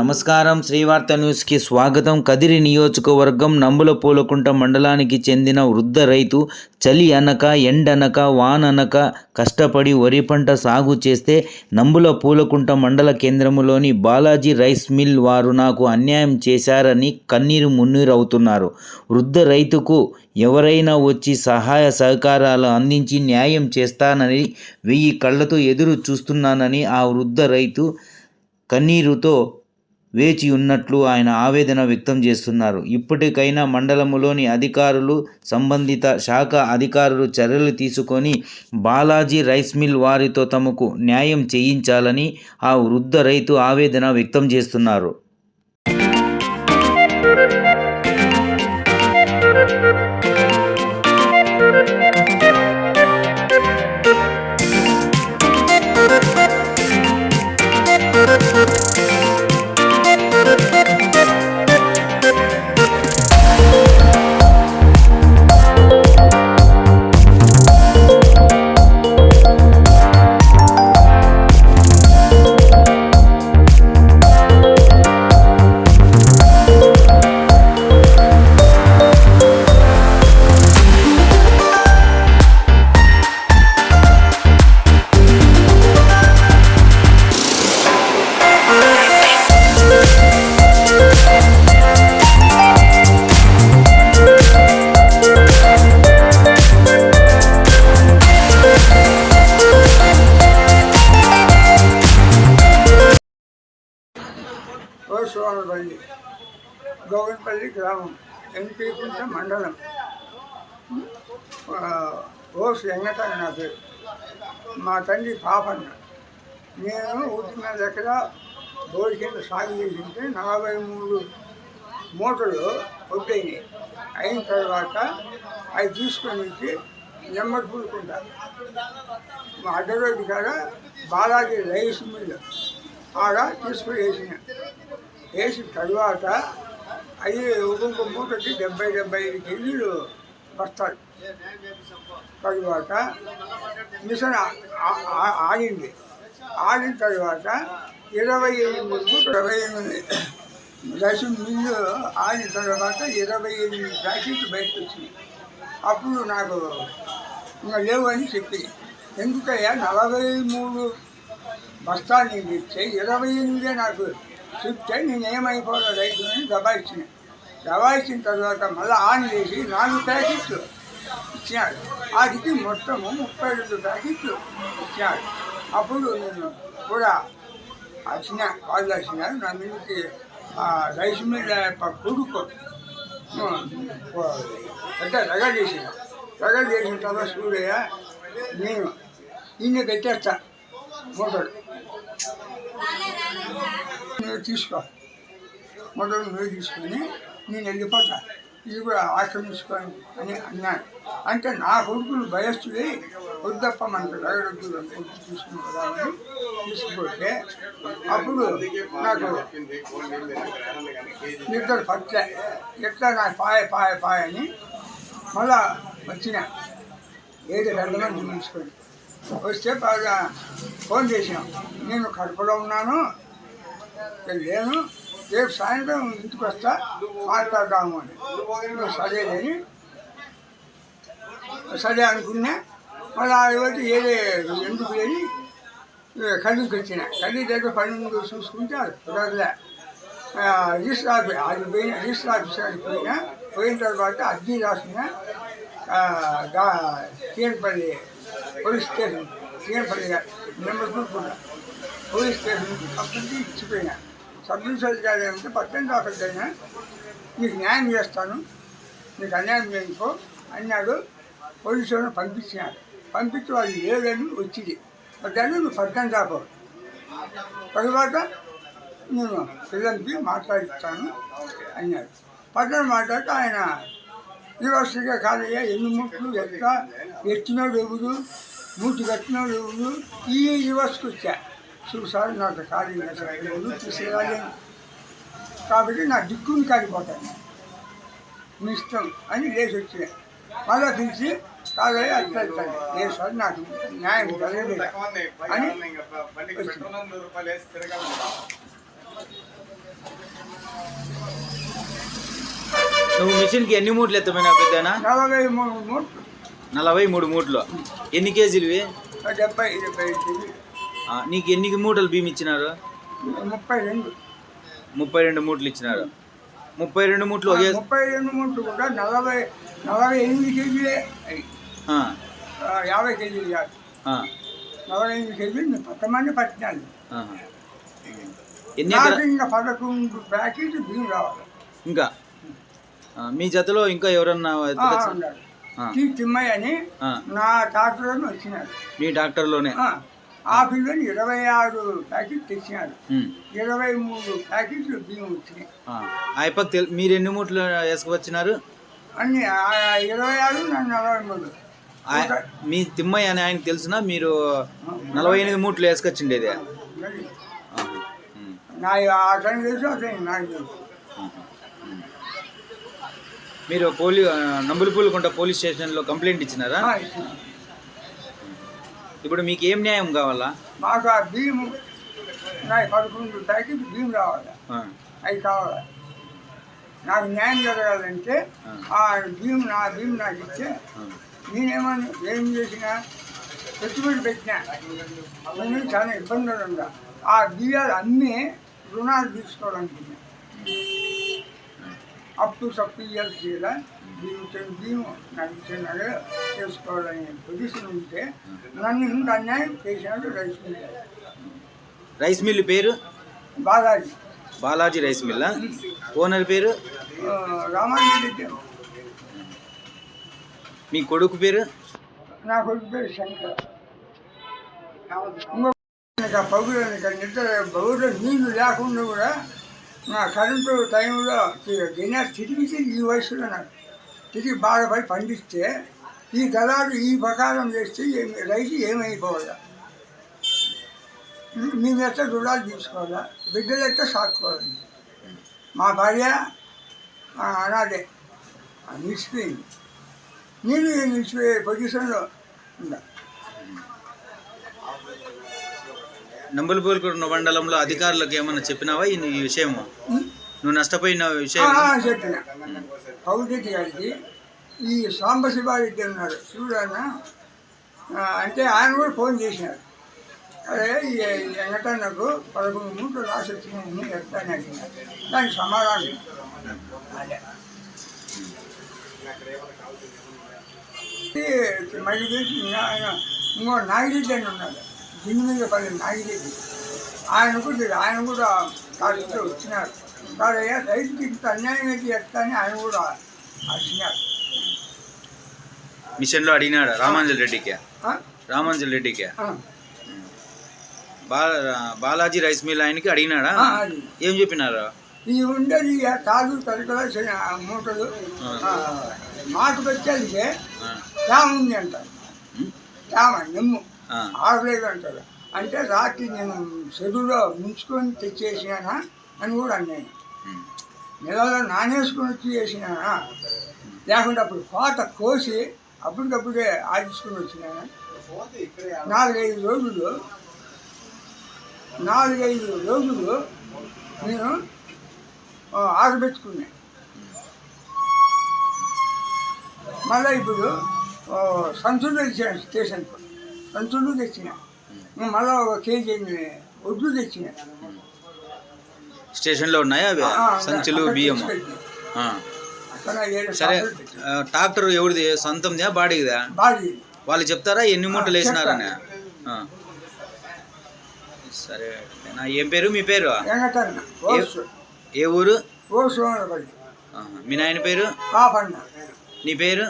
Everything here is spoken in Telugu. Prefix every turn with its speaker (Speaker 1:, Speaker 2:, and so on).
Speaker 1: నమస్కారం. శ్రీవార్త న్యూస్కి స్వాగతం. కదిరి నియోజకవర్గం నంబుల పూలకుంట మండలానికి చెందిన వృద్ధ రైతు చలి అనక ఎండనక వాననక కష్టపడి వరి పంట సాగు చేస్తే నంబుల పూలకుంట మండల కేంద్రములోని బాలాజీ రైస్ మిల్ వారు నాకు అన్యాయం చేశారని కన్నీరు మున్నీరు అవుతున్నారు వృద్ధ రైతుకు ఎవరైనా వచ్చి సహాయ సహకారాలు అందించి న్యాయం చేస్తానని వెయ్యి కళ్ళతో ఎదురు చూస్తున్నానని ఆ వృద్ధ రైతు కన్నీరుతో వేచి ఉన్నట్లు ఆయన ఆవేదన వ్యక్తం చేస్తున్నారు. ఇప్పటికైనా మండలములోని అధికారులు సంబంధిత శాఖ అధికారులు చర్యలు తీసుకొని బాలాజీ రైస్ మిల్ వారితో తమకు న్యాయం చేయించాలని ఆ వృద్ధ రైతు ఆవేదన వ్యక్తం చేస్తున్నారు.
Speaker 2: గోవిందపల్లి గోవిందపల్లి గ్రామం ఎంపీకుంట మండలం. ఆ, ఓసు వెంకటన్న నా పేరు. మా తండ్రి పాపన్న. నేను ఉట్టిన దగ్గర బోడి కింద సాగు చేసింటే నలభై మూడు మూటలు వడ్డైనాయి అయిన తర్వాత అవి తీసుకొని వచ్చి నెమ్మది పూడుకుంటా మా అడ్డరోడ్డు కాడ బాలాజీ రైస్ మిల్లు ఆడ తీసుకుని వేసిన. వేసిన తర్వాత అవి ఒక్కొక్క మూటకి డెబ్బై డెబ్బై ఐదు కేజీలు బస్తాలు తర్వాత మిషన్ ఆగింది. ఆగిన ఆడింది ఆడిన తర్వాత ఇరవై ఎనిమిది మూట ఇరవై ఎనిమిది రైస్ మిల్లు ఆడిన తర్వాత ఇరవై ఎనిమిది ప్యాకెట్లు బయటకు వచ్చింది అప్పుడు నాకు ఇంకా లేవు అని చెప్పి ఎందుకయ్యా నలభై మూడు బస్తాలు నేను ఇస్తే ఇరవై ఎనిమిదే నాకు చెప్తే నేను ఏమైపోలే రైతులని దబాయించిన దబాయించిన తర్వాత మళ్ళీ ఆన్ చేసి నాలుగు ప్యాకెట్లు ఇచ్చినాడు వాటికి మొత్తము ముప్పై రెండు ప్యాకెట్లు ఇచ్చినాడు అప్పుడు నేను కూడా వచ్చిన వాళ్ళు వచ్చినారు నా మీదకి రైస్ మిల్ కొడుకు పెద్ద రగ చేసిన. రగ చేసిన తర్వాత సూర్య నేను ఈయన పెట్టేస్తా. మూటలు నువ్వు తీసుకో. మొదలు నువ్వు తీసుకొని నేను వెళ్ళిపోతా. ఇది కూడా ఆక్రమించుకొని అని అన్నాడు. అంటే నా కొడుకులు భయస్తులే వద్దప్ప మనకు రగడొద్దు కొడుకు తీసుకుంటామని తీసుకుంటే అప్పుడు నాకు నిద్ర పట్లే ఎట్లా నాకు పాయ పాయ పాయ అని మళ్ళా వచ్చిన. ఏది రెండు నిర్మించుకొని తీసుకొని. వస్తే బాగా ఫోన్ చేసినాం. నేను కడపలో ఉన్నాను. ఇక్కడ లేను. రేపు సాయంత్రం ఇంటికి వస్తా. మాట్లాడదాము అని నువ్వు సరే అని. సరే అనుకున్నా. మళ్ళీ ఆ రోజు ఏదే ఎందుకు లేని కళ్ళకి వచ్చిన. కళ్ళు దగ్గర పని ముందు చూసుకుంటే అది కుదరలే. ఆ, రిజిస్టర్ ఆఫీస్ అది పోయిన రిజిస్టర్ ఆఫీస్ అది పోయినా పోయిన తర్వాత అర్జీ రాసిన Teenapalli police station Teenapalli number చూసుకుంటా పోలీస్ స్టేషన్కి కంప్లైంట్ ఇచ్చిపోయినా. సబ్ ఇన్స్పెక్టర్ గారు ఏమంటే పట్టణ దాఖలు అయినా నీకు న్యాయం చేస్తాను. నీకు అన్యాయం చేయించుకో అన్నాడు. పోలీసు వాళ్ళని పంపించినాడు. పంపించి వాళ్ళు లేదని వచ్చింది. దాన్ని నువ్వు పట్టణ దాపో. తరువాత నేను పిల్లలకి మాట్లాడిస్తాను అన్నాడు. పక్కన మాట్లాడితే ఆయన యూనివర్సిటీగా కాదయ్యా ఎన్ని ముట్లు ఎట్లా ఎత్తినోడు ఎవరు మూటి కట్టినోడు ఎవరు ఈ యూనివర్సిటీకి వచ్చా. చూసారి నాకు కార్యం కట్టలేదు తీసేయాలి అని. కాబట్టి నా దిక్కుని కాలిపోతాను మీ ఇష్టం అని లేచి వచ్చే మళ్ళా పిలిచి కాదే అట్లా లేచాలి నాకు న్యాయం జరగలేదు అని
Speaker 1: నువ్వు మిషన్కి ఎన్ని మూట్లు ఎత్తమైనా పెద్దనా?
Speaker 2: నలభై మూడు మూట్లు.
Speaker 1: నలభై మూడు మూట్లు. ఎన్ని కేజీలువి
Speaker 2: డెబ్బై డెబ్బై
Speaker 1: కేజీలు. నీకు ఎన్ని మూటలు బియ్యం ఇచ్చినారు?
Speaker 2: ముప్పై రెండు.
Speaker 1: ముప్పై రెండు మూట్లు ఇచ్చినారు. ముప్పై రెండు మూట్లు ఒకే
Speaker 2: ముప్పై రెండు మూట్లు కూడా నలభై నలభై ఎనిమిది కేజీలే యాభై కేజీలు కాదు. నలభై ఎనిమిది కేజీలు పట్టమని పట్టినాను. ఇంకా పదకొండు ప్యాకెట్ బియ్యం రావాలి.
Speaker 1: ఇంకా? మీ జతలో ఇంకా ఎవరన్నా
Speaker 2: తిమ్మయ్య అని నా ట్రాక్టర్లో వచ్చినాడు
Speaker 1: మీ డాక్టర్లోనే?
Speaker 2: ఆ, పిల్లని ఇరవై ఆరు ప్యాకెట్ తెచ్చినాడు
Speaker 1: ఉమ్.
Speaker 2: ఇరవై మూడు ప్యాకెట్లు బియ్యం వచ్చినాయి.
Speaker 1: మీరు ఎన్ని మూట్లు వేసుకువచ్చినారు?
Speaker 2: అన్ని ఆ ఇరవై ఆరు నలభై మూడు.
Speaker 1: మీ తిమ్మయ్య అని ఆయనకు తెలిసిన? మీరు నలభై ఎనిమిది మూట్లు వేసుకొచ్చిండేది.
Speaker 2: నా అతను తెలుసు అతను నాకు తెలుసు.
Speaker 1: మీరు పోలీ నంబులపూలకుంట పోలీస్ స్టేషన్లో కంప్లైంట్ ఇచ్చినారా. ఇప్పుడు మీకు ఏం న్యాయం కావాలా?
Speaker 2: మాకు ఆ నాకు పదకొండు ప్యాకెట్ బియ్యం రావాలి? అవి కావాలి? నాకు న్యాయం జరగాలంటే ఆ. బియ్యం నా బియ్యం నాకు
Speaker 1: ఆ.
Speaker 2: నేనేమని ఏం చేసినా పెట్టుబడి పెట్టినా. నేను చాలా ఇబ్బందులు ఉందా ఆ బియ్యాలు అన్నీ రుణాలు తీసుకోవాలనుకున్నా. ఇయ్యాలి చేయాల బియ్యం ఇచ్చిన బియ్యం నాకు ఇచ్చినగా చేసుకోవాలనే పొజిషన్ ఉంటే నన్ను ఇంత అన్యాయం చేసినాడు రైస్ మిల్
Speaker 1: రైస్ మిల్ పేరు?
Speaker 2: Balaji
Speaker 1: Balaji rice mill owner పేరు?
Speaker 2: ఆ, రామారెడ్డి
Speaker 1: మీ కొడుకు పేరు?
Speaker 2: నా కొడుకు పేరు శంకర్. ఇంకో ఇంకా పగులు ఇంకా నిద్ర బౌర్లో నీళ్ళు లేకుండా కూడా నా కరెంటు టైంలో గిన్నె తిరిగి తిరిగి ఈ వయసులో నాకు తిరిగి బాధపడి పండిస్తే ఈ దళాలు ఈ ప్రకారం చేస్తే రైతు ఏమైపోవాలా? మేము ఎట్లా రుణాలు తీసుకోవాలా? బిడ్డలు ఎట్లా సాక్కోవాలి. మా భార్య అనాడే నిలిచిపోయింది. నేను నిలిచిపోయే పొజిషన్లో ఉందా
Speaker 1: నంబులపూలకుంట మండలంలో అధికారులకు ఏమన్నా చెప్పినావా? ఈ ఈ విషయం నువ్వు నష్టపోయిన విషయం
Speaker 2: చెప్పిన. పౌరెడ్డి గారికి ఈ సాంబశివారెడ్డి ఉన్నారు చూడన్న అంటే ఆయన కూడా ఫోన్ చేసినారు అదే ఈ వెంకటన్నకు పదకొండు మూటలు రాసి వచ్చినాయని ఎట్లని అడిగినారు దానికి సమాధానం అదే. ఈ మళ్ళీ ఇంకో నాగిరెడ్డి అని ఉన్నాడు. దిండు మీద నాగిరెడ్డి. ఆయన కూడా ఆయన కూడా కాలేజీలో వచ్చినారు. కాదయ్యా రైతుకి ఇంత అన్యాయం అయితే అని ఆయన కూడా వచ్చినారు
Speaker 1: మిషన్లో అడిగినాడు? రామాంజల్ రెడ్డికి? రామాంజల్ రెడ్డికి? బాలాజీ రైస్ మిల్ ఆయనకి అడిగినాడా? ఏం చెప్పినారు?
Speaker 2: ఈ ఉండేది తాలు తరగల మూటలు మాటకు వచ్చేదికే
Speaker 1: ఆ,
Speaker 2: తేమ ఉంది అంటారు. తేమ నిమ్ము. ఆడలేదు అంటారు అంటే రాత్రి నేను చెరువులో ముంచుకొని తెచ్చేసినానా అని కూడా అన్నాయి.
Speaker 1: ఉమ్,
Speaker 2: నెలలో నానేసుకొని వచ్చి చేసినానా? లేకుంటే అప్పుడు కోత కోసి అప్పటికప్పుడే ఆడించుకొని వచ్చినానా? నాలుగైదు రోజులు నాలుగైదు రోజులు నేను ఆ, ఆరబెట్టుకున్నా. మళ్ళీ ఇప్పుడు తెచ్చాను స్టేషన్కు. సంచులు తెచ్చిన. మళ్ళీ ఒక కేజీ ఒడ్లు తెచ్చిన.
Speaker 1: స్టేషన్లో ఉన్నాయా అవి? సంచులు బియ్యం సరే ట్రాక్టర్ ఎవరిది? సొంతందా బాడీదా?
Speaker 2: బాడీ.
Speaker 1: వాళ్ళు చెప్తారా? ఎన్ని మూటలు వేసినారని. సరే నా ఏం పేరు? మీ పేరు? ఏ ఊరు. మీ నాయన పేరు? నీ పేరు?